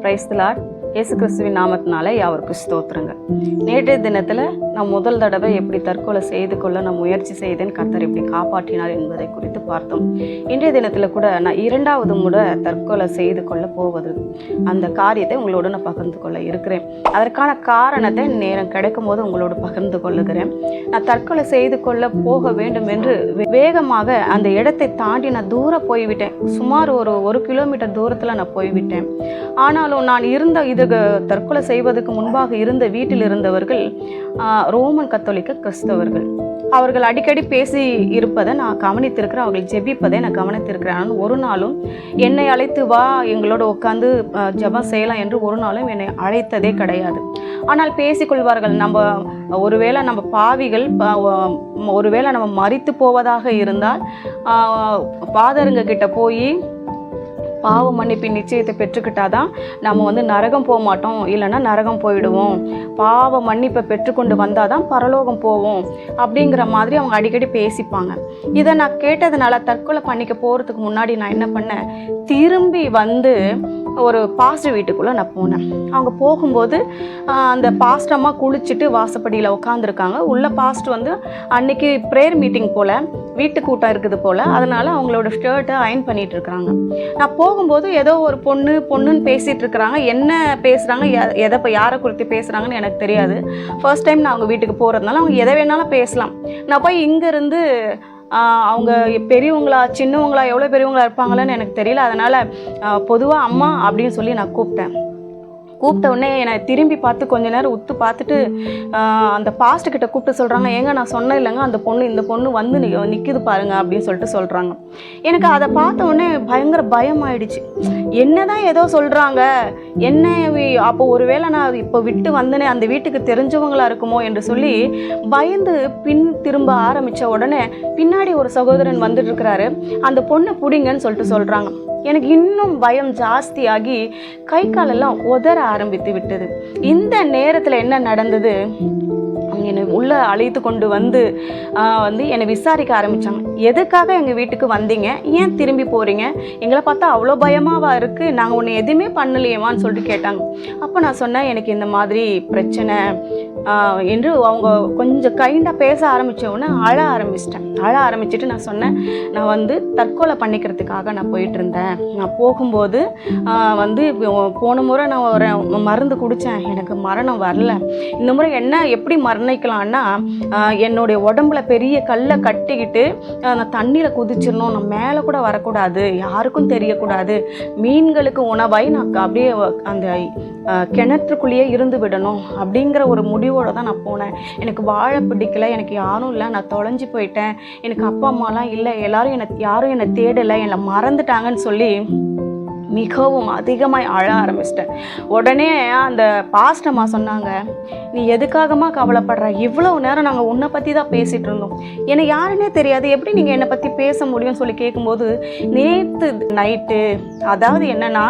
Praise the LAD இயேசு கிறிஸ்துவின் நாமத்தினால யாவருக்கு ஸ்தோத்திரங்க. நேற்றைய தினத்தில் நான் முதல் தடவை எப்படி தற்கொலை செய்து கொள்ள நான் முயற்சி செய்தேன் கர்த்தர் எப்படி காப்பாற்றினார் என்பதை குறித்து பார்த்தோம். இன்றைய தினத்தில் கூட நான் இரண்டாவது முறை தற்கொலை செய்து கொள்ள போவது அந்த காரியத்தை உங்களோடு நான் பகிர்ந்து கொள்ள இருக்கிறேன். அதற்கான காரணத்தை நேரம் கிடைக்கும் போது உங்களோடு பகிர்ந்து கொள்ளுகிறேன். நான் தற்கொலை செய்து கொள்ள போக வேண்டும் என்று வேகமாக அந்த இடத்தை தாண்டி நான் தூரம் போய்விட்டேன். சுமார் ஒரு ஒரு கிலோமீட்டர் தூரத்தில் நான் போய்விட்டேன். ஆனாலும் நான் இருந்த இது தற்கொலை செய்வதற்கு முன்பாக இருந்த வீட்டில் இருந்தவர்கள் ரோமன் கத்தோலிக்க கிறிஸ்தவர்கள். அவர்கள் அடிக்கடி பேசி இருப்பதை நான் கவனித்திருக்கிறேன் அவர்கள் ஜெபிப்பதை நான் கவனித்திருக்கிறேன். ஆனால் ஒரு நாளும் என்னை அழைத்து வா எங்களோட உட்காந்து ஜபம் செய்யலாம் என்று ஒரு நாளும் என்னை அழைத்ததே கிடையாது. ஆனால் பேசிக்கொள்வார்கள் நம்ம ஒருவேளை நம்ம பாவிகள் ஒருவேளை நம்ம மறித்து போவதாக இருந்தால் பாதருங்க கிட்ட போய் பாவ மன்னிப்பின் நிச்சயத்தை பெற்றுக்கிட்டாதான் நம்ம வந்து நரகம் போக மாட்டோம். இல்லைன்னா நரகம் போயிடுவோம். பாவ மன்னிப்பை பெற்றுக்கொண்டு வந்தால் தான் பரலோகம் போவோம். அப்படிங்கிற மாதிரி அவங்க அடிக்கடி பேசிப்பாங்க. இதை நான் கேட்டதுனால தற்கொலை பண்ணிக்க போகிறதுக்கு முன்னாடி நான் என்ன பண்ணேன்? திரும்பி வந்து ஒரு பாஸ்டர் வீட்டுக்குள்ளே நான் போனேன். அவங்க போகும்போது அந்த பாஸ்டம்மா குளிச்சுட்டு வாசப்படியில் உட்காந்துருக்காங்க உள்ள பாஸ்ட் வந்து அன்னைக்கு ப்ரேயர் மீட்டிங் போல் வீட்டு கூட்டம் இருக்குது போல் அதனால் அவங்களோட ஷர்ட்டை அயன் பண்ணிட்டு இருக்கிறாங்க. நான் போகும்போது ஏதோ ஒரு பொண்ணு பொண்ணுன்னு பேசிகிட்டு இருக்கிறாங்க. என்ன பேசுகிறாங்க எதை இப்போ யாரை குறித்து பேசுகிறாங்கன்னு எனக்கு தெரியாது. ஃபர்ஸ்ட் டைம் நான் அவங்க வீட்டுக்கு போகிறதுனால அவங்க எதை வேணாலும் பேசலாம். நான் போய் இங்கேருந்து அவங்க பெரியவங்களா சின்னவங்களா எவ்வளோ பெரியவங்களா இருப்பாங்களான்னு எனக்கு தெரியல. அதனால் பொதுவாக அம்மா அப்படின்னு சொல்லி நான் கூப்பிட்டேன். கூப்பிட்ட உடனே என்னை திரும்பி பார்த்து கொஞ்ச நேரம் உத்து பார்த்துட்டு அந்த பாஸ்ட் கிட்ட கூப்பிட்டு சொல்கிறாங்க ஏங்க நான் சொன்னேன் இல்லைங்க. அந்த பொண்ணு இந்த பொண்ணு வந்து நிற்கிது பாருங்க அப்படின்னு சொல்லிட்டு சொல்கிறாங்க எனக்கு அதை பார்த்த உடனே பயங்கர பயம் ஆயிடுச்சு. என்னதான் ஏதோ சொல்கிறாங்க என்ன அப்போ ஒருவேளை நான் இப்போ விட்டு வந்தனே அந்த வீட்டுக்கு தெரிஞ்சவங்களா இருக்குமோ என்று சொல்லி பயந்து பின் திரும்ப ஆரம்பித்த உடனே பின்னாடி ஒரு சகோதரன் வந்துட்டு இருக்கிறாரு அந்த பொண்ணை பிடிங்கன்னு சொல்லிட்டு சொல்கிறாங்க எனக்கு இன்னும் பயம் ஜாஸ்தியாகி கை காலெல்லாம் உதற ஆரம்பித்து விட்டது. இந்த நேரத்தில் என்ன நடந்தது? என்னை உள்ளே அழைத்து கொண்டு வந்து வந்து என்னை விசாரிக்க ஆரம்பித்தாங்க எதுக்காக எங்கள் வீட்டுக்கு வந்தீங்க? ஏன் திரும்பி போகிறீங்க எங்களை பார்த்தா அவ்வளோ பயமாவா இருக்குது நாங்கள் ஒன்று எதுவுமே பண்ணலையேமான்னு சொல்லிட்டு கேட்டாங்க. அப்போ நான் சொன்னேன் எனக்கு இந்த மாதிரி பிரச்சனை என்று அவங்க கொஞ்சம் கைண்டாக பேச ஆரம்பித்தவுடனே அழ ஆரம்பிச்சிட்டேன். அழ ஆரம்பிச்சிட்டு நான் சொன்னேன் நான் வந்து தற்கொலை பண்ணிக்கிறதுக்காக நான் போயிட்டு இருந்தேன் நான் போகும்போது வந்து போன முறை நான் ஒரு மருந்து குடித்தேன் எனக்கு மரணம் வரல. இந்த முறை என்ன எப்படி மரணிக்கலாம்னா என்னுடைய உடம்புல பெரிய கல்லை கட்டிக்கிட்டு நான் தண்ணியில் குதிச்சிடணும். நான் மேலே கூட வரக்கூடாது. யாருக்கும் தெரியக்கூடாது. மீன்களுக்கு உணவாய் நான் அப்படியே அந்த கிணற்றுக்குள்ளேயே இருந்து விடணும். அப்படிங்கிற ஒரு முடிவு முடிவோட தான் நான் போனேன். எனக்கு வாழ பிடிக்கல எனக்கு யாரும் இல்லை நான் தொலைஞ்சு போயிட்டேன். எனக்கு அப்பா அம்மாலாம் இல்லை எல்லாரும் என்னை யாரும் என்னை தேடலை என்னை மறந்துட்டாங்கன்னு சொல்லி மிகவும் அதிகமாக அழ ஆரம்பிச்சிட்டேன். உடனே அந்த பாஸ்டம்மா சொன்னாங்க நீ எதுக்காகமா கவலைப்படுற? இவ்வளோ நேரம் நாங்கள் உன்னை பற்றி தான் பேசிகிட்டு இருந்தோம். என்னை யாருன்னே தெரியாது. எப்படி நீங்கள் என்னை பற்றி பேச முடியும்னு சொல்லி கேட்கும்போது நேற்று நைட்டு அதாவது என்னன்னா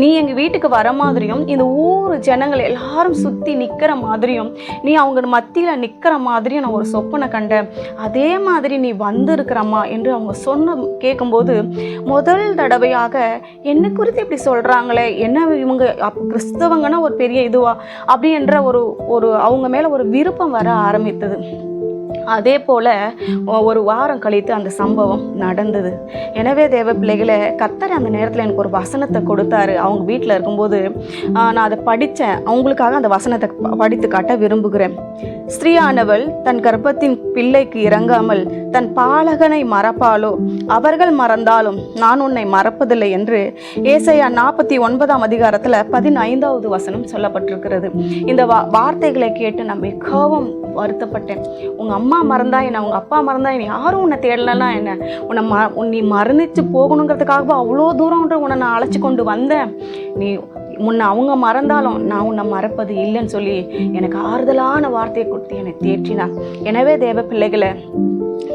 நீ எங்கள் வீட்டுக்கு வர மாதிரியும் இந்த ஊர் ஜனங்கள் எல்லாரும் சுற்றி நிற்கிற மாதிரியும் நீ அவங்க மத்தியில் நிற்கிற மாதிரியும் நான் ஒரு சொப்பனை கண்டேன். அதே மாதிரி நீ வந்திருக்கிறம்மா என்று அவங்க சொன்ன கேட்கும்போது முதல் தடவையாக எனக்கு குறித்து இப்படி சொல்கிறாங்களே என்ன இவங்க கிறிஸ்தவங்கன்னா ஒரு பெரிய இதுவா? அப்படின்ற ஒரு ஒரு அவங்க மேலே ஒரு விருப்பம் வர ஆரம்பித்தது. அதே போல் ஒரு வாரம் கழித்து அந்த சம்பவம் நடந்தது. எனவே தேவ பிள்ளைகளை கத்தர் அந்த நேரத்தில் எனக்கு ஒரு வசனத்தை கொடுத்தாரு. அவங்க வீட்டில் இருக்கும்போது நான் அதை படித்தேன். அவங்களுக்காக அந்த வசனத்தை படித்து காட்ட விரும்புகிறேன். ஸ்ரீயானவள் தன் கர்ப்பத்தின் பிள்ளைக்கு இறங்காமல் தன் பாலகனை மறப்பாளோ? அவர்கள் மறந்தாலும் நான் உன்னை மறப்பதில்லை என்று ஏசையா நாற்பத்தி ஒன்பதாம் அதிகாரத்தில் பதினைந்தாவது வசனம் சொல்லப்பட்டிருக்கிறது. இந்த வா வார்த்தைகளை கேட்டு நான் மிகவும் வருத்தப்பட்டேன். உங்கள் அம்மா மறந்தா என்ன? உங்கள் அப்பா மறந்தா என்ன? யாரும் உன்னை தேடலைன்னா என்ன? உன்னை ம உன் நீ மறந்துச்சு போகணுங்கிறதுக்காக அவ்வளோ தூரம்ன்ற உன்னை நான் அழைச்சி கொண்டு வந்தேன். நீ முன்ன அவங்க மறந்தாலும் நான் உன்னை மறப்பது இல்லைன்னு சொல்லி எனக்கு ஆறுதலான வார்த்தையை கொடுத்து என்னை தேற்றினார். எனவே தேவ பிள்ளைகளை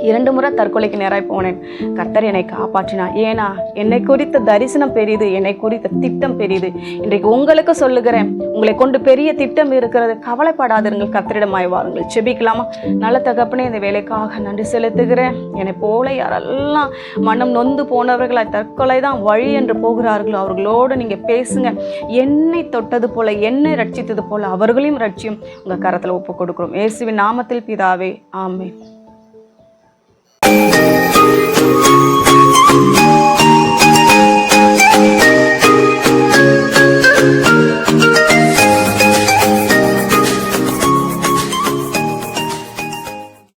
இரண்டு முறை தற்கொலைக்கு நேராய் போனேன். கர்த்தர் என்னை காப்பாற்றினார். ஏன்னா என்னை குறித்த தரிசனம் பெரியது என்னை குறித்த திட்டம் பெரியது இன்றைக்கு உங்களுக்கு சொல்லுகிறேன் உங்களை கொண்டு பெரிய திட்டம் இருக்கிறது. கவலைப்படாதிருங்கள் கர்த்தரிடமாய் வாருங்கள். செபிக்கலாமா? நல்ல தகப்பனே இந்த வேலைக்காக நன்றி செலுத்துகிறேன். என்னை போல யாரெல்லாம் மனம் நொந்து போனவர்களாய் தற்கொலை தான் வழி என்று போகிறார்களோ அவர்களோடு நீங்கள் பேசுங்க. என்னை தொட்டது போல என்னை ரட்சித்தது போல அவர்களையும் ரட்சியும் உங்கள் கரத்தில் ஒப்பு கொடுக்குறோம் இயேசுவின் நாமத்தில் பிதாவே ஆமே Thank you.